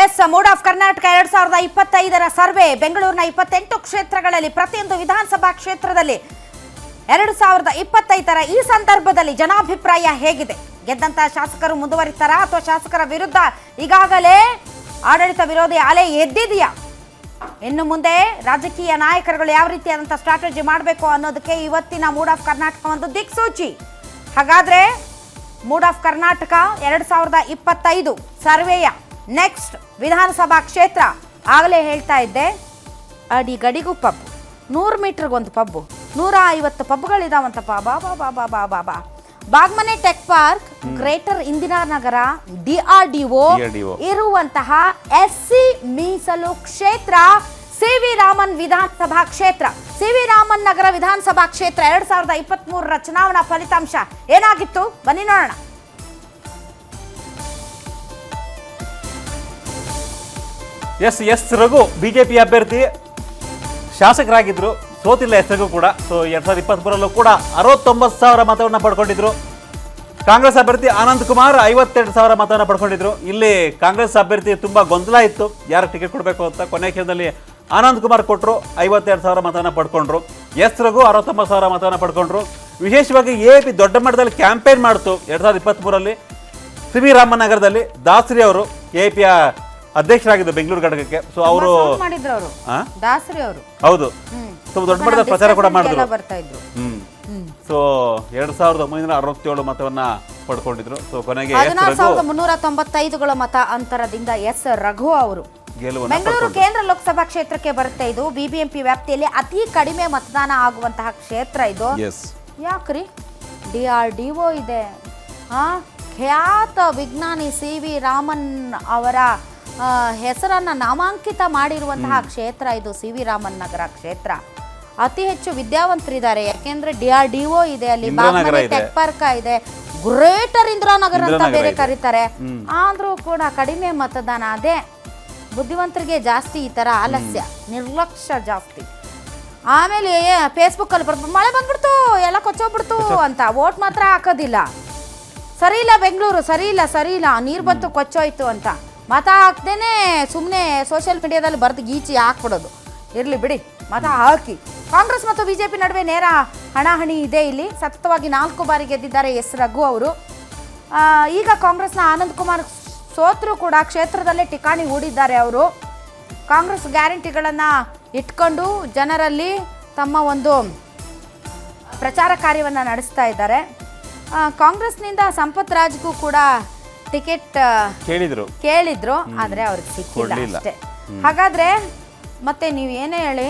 S, mood of Karnataka ಎರಡ್ ಸಾವಿರದ ಇಪ್ಪತ್ತೈದರ ಸರ್ವೆ. ಬೆಂಗಳೂರಿನ ಇಪ್ಪತ್ತೆಂಟು ಕ್ಷೇತ್ರಗಳಲ್ಲಿ ಪ್ರತಿಯೊಂದು ವಿಧಾನಸಭಾ ಕ್ಷೇತ್ರದಲ್ಲಿ ಎರಡು ಸಾವಿರದ ಇಪ್ಪತ್ತೈದರ ಈ ಸಂದರ್ಭದಲ್ಲಿ ಜನಾಭಿಪ್ರಾಯ ಹೇಗಿದೆ? ಗೆದ್ದಂತಹ ಶಾಸಕರು ಮುಂದುವರಿತಾರಾ ಅಥವಾ ಶಾಸಕರ ವಿರುದ್ಧ ಈಗಾಗಲೇ ಆಡಳಿತ ವಿರೋಧಿ ಅಲೆ ಎದ್ದಿದೆಯಾ? ಇನ್ನು ಮುಂದೆ ರಾಜಕೀಯ ನಾಯಕರುಗಳು ಯಾವ ರೀತಿಯಾದಂಥ ಸ್ಟ್ರಾಟಜಿ ಮಾಡಬೇಕು ಅನ್ನೋದಕ್ಕೆ ಇವತ್ತಿನ ಮೂಡ್ ಆಫ್ ಕರ್ನಾಟಕ ಒಂದು ದಿಕ್ಸೂಚಿ. ಹಾಗಾದ್ರೆ ಮೂಡ್ ಆಫ್ ಕರ್ನಾಟಕ ಎರಡು ಸಾವಿರದ ಇಪ್ಪತ್ತೈದು ಸರ್ವೆಯ? ನೆಕ್ಸ್ಟ್ ವಿಧಾನಸಭಾ ಕ್ಷೇತ್ರ. ಆಗಲೇ ಹೇಳ್ತಾ ಇದ್ದೆ ಅಡಿ ಗಡಿಗೂ ಪಬ್ ನೂರು ಮೀಟ್ರಿಗೊಂದು ಪಬ್ಬು. ನೂರ ಐವತ್ತು ಪಬ್ಗಳಿದಾವಂತಪ್ಪ ಬಾ ಬಾ ಬಾ ಬಾ ಬಾ ಬಾ ಬಾ. Bagmane tech park greater Indiranagar D R D O ಇರುವಂತಹ ಎಸ್ ಸಿ ಮೀಸಲು ಕ್ಷೇತ್ರ ಸಿ ವಿ ರಾಮನ್ ವಿಧಾನಸಭಾ ಕ್ಷೇತ್ರ. ಸಿ ವಿ ರಾಮನ್ ನಗರ ವಿಧಾನಸಭಾ ಕ್ಷೇತ್ರ ಎರಡ್ ಸಾವಿರದ ಇಪ್ಪತ್ತ್ ಮೂರರ ಚುನಾವಣಾ ಫಲಿತಾಂಶ ಏನಾಗಿತ್ತು? ಬನ್ನಿ ನೋಡೋಣ. ಎಸ್ ಎಸ್ ರಘು, ಬಿಜೆಪಿ ಅಭ್ಯರ್ಥಿ. ಶಾಸಕರಾಗಿದ್ದರು ಸೋತಿಲ್ಲ ಎಸ್ ರಘು ಕೂಡ. ಸೊ ಎರಡು ಸಾವಿರದ ಇಪ್ಪತ್ತ್ಮೂರಲ್ಲೂ ಕೂಡ ಅರವತ್ತೊಂಬತ್ತು ಸಾವಿರ ಮತವನ್ನು ಪಡ್ಕೊಂಡಿದ್ರು. ಕಾಂಗ್ರೆಸ್ ಅಭ್ಯರ್ಥಿ ಆನಂದ್ ಕುಮಾರ್ ಐವತ್ತೆರಡು ಸಾವಿರ ಮತವನ್ನು ಪಡ್ಕೊಂಡಿದ್ರು. ಇಲ್ಲಿ ಕಾಂಗ್ರೆಸ್ ಅಭ್ಯರ್ಥಿ ತುಂಬ ಗೊಂದಲ ಇತ್ತು. ಯಾರು ಟಿಕೆಟ್ ಕೊಡಬೇಕು ಅಂತ ಕೊನೆ ಕ್ಷಣದಲ್ಲಿ ಆನಂದ್ ಕುಮಾರ್ ಕೊಟ್ಟರು ಐವತ್ತೆರಡು ಸಾವಿರ ಮತವನ್ನು ಪಡ್ಕೊಂಡ್ರು. ಎಸ್ ರಘು ಅರವತ್ತೊಂಬತ್ತು ಸಾವಿರ ಮತವನ್ನು ಪಡ್ಕೊಂಡ್ರು. ವಿಶೇಷವಾಗಿ ಎ ಪಿ ದೊಡ್ಡ ಮಟ್ಟದಲ್ಲಿ ಕ್ಯಾಂಪೇನ್ ಮಾಡ್ತು ಎರಡು ಸಾವಿರದ ಇಪ್ಪತ್ತ್ಮೂರಲ್ಲಿ ಸಿ ವಿ ರಾಮನಗರದಲ್ಲಿ ದಾಸ್ರಿ ಅವರು ಎ ಪಿಯ ಅಧ್ಯಕ್ಷರಾಗಿದ್ದು ಬೆಂಗಳೂರು ಘಟಕಕ್ಕೆ. ಸೊ ಅವರು ಮಾಡಿದ್ರು ಅವರು. ಆ? ದಾಸರಿ ಅವರು. ಹೌದು. ಸೊ ದೊಡ್ಡ ಮಟ್ಟದ ಪ್ರಚಾರ ಕೂಡ ಮಾಡಿದ್ರು. ಬರ್ತಾ ಇದ್ರು. ಹ್ಮ್. ಸೊ ಎರಡ್ ಸಾವಿರದ ಒಂಬೈನೂರ ಅರವತ್ತೇಳು ಮತವನ್ನ ಪಡ್ಕೊಂಡಿದ್ರು. ಸೊ ಕೊನೆಗೆ ಎಸ್ ಹದಿನಾರು ರಘು. ಸಾವಿರದ ಮುನ್ನೂರ ತೊಂಬತ್ತೈದುಗಳ ಮತ ಅಂತರದಿಂದ ಎಸ್ ರಘು ಅವರು. ಗೆಲುವನ್ನು ಬೆಂಗಳೂರು ಪಡ್ಕೊಂಡ್ರು ಕೇಂದ್ರ ಲೋಕಸಭಾ ಕ್ಷೇತ್ರಕ್ಕೆ ಬರುತ್ತೆ ಇದು ಬಿಬಿಎಂಪಿ ವ್ಯಾಪ್ತಿಯಲ್ಲಿ ಅತಿ ಕಡಿಮೆ ಮತದಾನ ಆಗುವಂತಹ ಕ್ಷೇತ್ರ ಇದು. ಎಸ್ ಯಾಕ್ರಿ? ಡಿ ಆರ್ ಡಿ ಒ ಇದೆ. ಹಾ ಖ್ಯಾತ ವಿಜ್ಞಾನಿ ಸಿ ವಿ ರಾಮನ್ ಅವರ ಹೆಸರನ್ನ ನಾಮಾಂಕಿತ ಮಾಡಿರುವಂತಹ ಕ್ಷೇತ್ರ ಇದು ಸಿ ವಿ ರಾಮನ್ ನಗರ ಕ್ಷೇತ್ರ. ಅತಿ ಹೆಚ್ಚು ವಿದ್ಯಾವಂತರಿದ್ದಾರೆ ಯಾಕೆಂದ್ರೆ ಡಿ ಆರ್ ಡಿ ಒ ಇದೆ ಅಲ್ಲಿ ಟೆಕ್ ಪಾರ್ಕ ಇದೆ. ಗ್ರೇಟರ್ ಇಂದಿರಾನಗರ ಅಂತ ಬೇರೆ ಕರೀತಾರೆ. ಆದ್ರೂ ಕೂಡ ಕಡಿಮೆ ಮತದಾನ ಅದೇ ಬುದ್ಧಿವಂತರಿಗೆ ಜಾಸ್ತಿ ಈ ತರ ಆಲಸ್ಯ ನಿರ್ಲಕ್ಷ್ಯ ಜಾಸ್ತಿ. ಆಮೇಲೆ ಫೇಸ್ಬುಕ್ ಅಲ್ಲಿ ಬರ್ಬೋದು ಮಳೆ ಬಂದ್ಬಿಡ್ತು ಎಲ್ಲ ಕೊಚ್ಚೋಗ್ಬಿಡ್ತು ಅಂತ ವೋಟ್ ಮಾತ್ರ ಹಾಕೋದಿಲ್ಲ. ಸರಿ ಇಲ್ಲ ಬೆಂಗಳೂರು ಸರಿ ಇಲ್ಲ ಸರಿ ಇಲ್ಲ ನೀರು ಬಂತು ಕೊಚ್ಚೋಯ್ತು ಅಂತ. ಮತ ಹಾಕ್ದೇನೆ ಸುಮ್ಮನೆ ಸೋಷಿಯಲ್ ಮೀಡಿಯಾದಲ್ಲಿ ಬರೆದು ಗೀಚಿ ಹಾಕ್ಬಿಡೋದು. ಇರಲಿ ಬಿಡಿ, ಮತ ಹಾಕಿ. ಕಾಂಗ್ರೆಸ್ ಮತ್ತು ಬಿಜೆಪಿ ನಡುವೆ ನೇರ ಹಣಾಹಣಿ ಇದೆ ಇಲ್ಲಿ. ಸತತವಾಗಿ ನಾಲ್ಕು ಬಾರಿ ಗೆದ್ದಿದ್ದಾರೆ ಎಸ್ ರಘು ಅವರು. ಈಗ ಕಾಂಗ್ರೆಸ್ನ ಆನಂದ್ ಕುಮಾರ್ ಸೋತರು ಕೂಡ ಕ್ಷೇತ್ರದಲ್ಲೇ ಠಿಕಾಣಿ ಹೂಡಿದ್ದಾರೆ ಅವರು. ಕಾಂಗ್ರೆಸ್ ಗ್ಯಾರಂಟಿಗಳನ್ನು ಇಟ್ಕೊಂಡು ಜನರಲ್ಲಿ ತಮ್ಮ ಒಂದು ಪ್ರಚಾರ ಕಾರ್ಯವನ್ನು ನಡೆಸ್ತಾ ಇದ್ದಾರೆ. ಕಾಂಗ್ರೆಸ್ನಿಂದ ಸಂಪತ್ ರಾಜ್ಗೂ ಕೂಡ ಟಿಕೆಟ್ ಕೇಳಿದ್ರು. ಕೇಳಿದ್ರು ಆದ್ರೆ ಅವ್ರಿಗೆ ಸಿಕ್ಕಿಲ್ಲ ಕೊಡ್ಲಿಲ್ಲ. ಅಷ್ಟೇ. ಹಾಗಾದ್ರೆ ಮತ್ತೆ ನೀವು ಏನೇ ಹೇಳಿ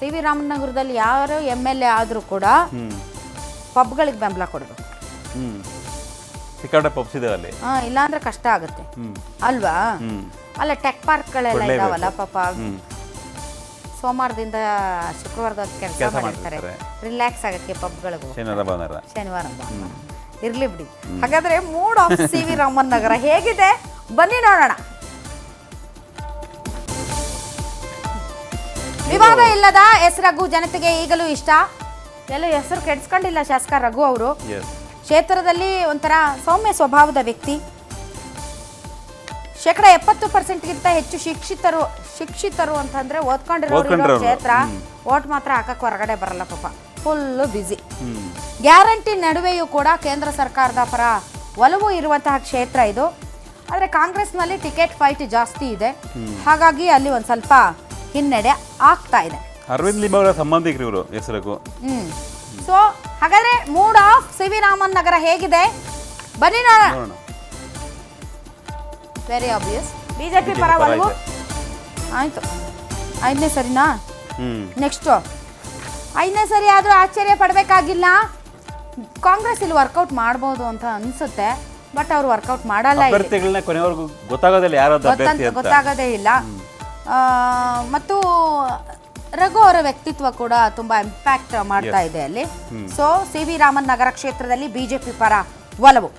ಸಿ ವಿ ರಾಮನಗರದಲ್ಲಿ ಯಾರು ಎಂ ಎಲ್ ಎ ಆದರೂ ಕೂಡ ಹ್ಮ್. ಪಬ್ಗಳಿಗೆ ಬೆಂಬಲ ಕೊಡಬೇಕು ಹ್ಮ್. ಪಬ್ಸ್ ಇದೆ ಅಲ್ಲಿ. ಇಲ್ಲಾಂದ್ರೆ ಕಷ್ಟ ಆಗುತ್ತೆ. ಹ್ಮ್. ಅಲ್ವಾ? ಹ್ಮ್. ಅಲ್ಲ ಟೆಕ್ ಪಾರ್ಕ್ಗಳೆಲ್ಲ ಕೊಡ್ಲೇಬೇಕು. ಇದಾವಲ್ಲ ಪಾಪ. ಹ್ಮ್. ಸೋಮವಾರದಿಂದ ಶುಕ್ರವಾರದ ಕೆಲಸ ಮಾಡ್ತಾರೆ ಮಾಡಿರ್ತಾರೆ. ರಿಲ್ಯಾಕ್ಸ್ ಆಗಕ್ಕೆ ಪಬ್ಗಳಿಗೆ. ಶನಿವಾರ ಭಾನುವಾರ. ಶನಿವಾರ ಭಾನುವಾರ. ಇರ್ಲಿ ಬಿಡಿ. ಹಾಗಾದ್ರೆ mood of C V Raman Nagar ಹೇಗಿದೆ? ಬನ್ನಿ ನೋಡೋಣ. ವಿವಾದ ಇಲ್ಲದ ಎಸ್ ರಘು ಜನತೆಗೆ ಈಗಲೂ ಇಷ್ಟ? ಎಲ್ಲೂ ಹೆಸರು ಕೆಡ್ಸ್ಕೊಂಡಿಲ್ಲ ಶಾಸಕ ರಘು ಅವರು. ಕ್ಷೇತ್ರದಲ್ಲಿ ಒಂಥರ ಸೌಮ್ಯ ಸ್ವಭಾವದ ವ್ಯಕ್ತಿ. ಶೇಕಡ ಎಪ್ಪತ್ತು ಪರ್ಸೆಂಟ್ಗಿಂತ ಹೆಚ್ಚು ಶಿಕ್ಷಿತರು ಶಿಕ್ಷಿತರು ಅಂತಂದ್ರೆ ಓದ್ಕೊಂಡಿರೋ ಕ್ಷೇತ್ರ. ಓಟ್ ಮಾತ್ರ ಹಾಕಕ್ಕೆ ಹೊರಗಡೆ ಬರಲ್ಲ ಪಾಪ. ಫುಲ್ಲು ಬ್ಯುಸಿ ಗ್ಯಾರಂಟಿ ನಡುವೆಯೂ ಕೂಡ ಕೇಂದ್ರ ಸರ್ಕಾರದ ಪರ ಒಲವು ಇರುವಂತಹ ಕ್ಷೇತ್ರ ಇದು. ಆದರೆ ಕಾಂಗ್ರೆಸ್ನಲ್ಲಿ ಟಿಕೆಟ್ ಫೈಟ್ ಜಾಸ್ತಿ ಇದೆ. ಹಾಗಾಗಿ ಅಲ್ಲಿ ಒಂದು ಸ್ವಲ್ಪ ಹಿನ್ನಡೆ ಆಗ್ತಾ ಇದೆ. ಅರವಿಂದ್ ಲಿಂಬಾವಳ ಸಂಬಂಧಿಕರು ಇವರು ಹೆಸರು ಹ್ಮ್. ಸೊ ಹಾಗಾದ್ರೆ mood of C V Raman Nagar ಹೇಗಿದೆ? ಬನ್ನಿ ನೋಡೋಣ. ನೋಡೋಣ. ವೆರಿ ಆಬ್ವಿಯಸ್ ಬಿಜೆಪಿ ಪರ ಪರ ಒಲವು. ಆಯ್ತು. ಐದನೇ ಸರಿನಾ? ಹ್ಮ್. ನೆಕ್ಸ್ಟು ಐದನೇ ಸರಿ ಆದರೂ ಆಶ್ಚರ್ಯ ಪಡಬೇಕಾಗಿಲ್ಲ. ಕಾಂಗ್ರೆಸ್ ಇಲ್ಲಿ ವರ್ಕೌಟ್ ಮಾಡ್ಬೋದು ಅಂತ ಅನ್ಸುತ್ತೆ ಬಟ್ ಅವ್ರು ವರ್ಕೌಟ್ ಮಾಡಲ್ಲ ಇಲ್ಲಿ. ಅಭ್ಯರ್ಥಿಗಳನ್ನ ಕೊನೆವರೆಗೂ ಗೊತ್ತಾಗೋದಿಲ್ಲ ಯಾರಾದ್ರು ಅಭ್ಯರ್ಥಿ ಗೊತ್ತಂತ ಅಂತ. ಗೊತ್ತಾಗೋದೇ ಇಲ್ಲ. ಆ, ಮತ್ತು ರಘು ಅವರ ವ್ಯಕ್ತಿತ್ವ ಕೂಡ ತುಂಬಾ ಇಂಪ್ಯಾಕ್ಟ್ ಮಾಡ್ತಾ ಇದೆ ಅಲ್ಲಿ. So C V Raman Nagar ಕ್ಷೇತ್ರದಲ್ಲಿ ಬಿಜೆಪಿ ಪರ ಒಲವು.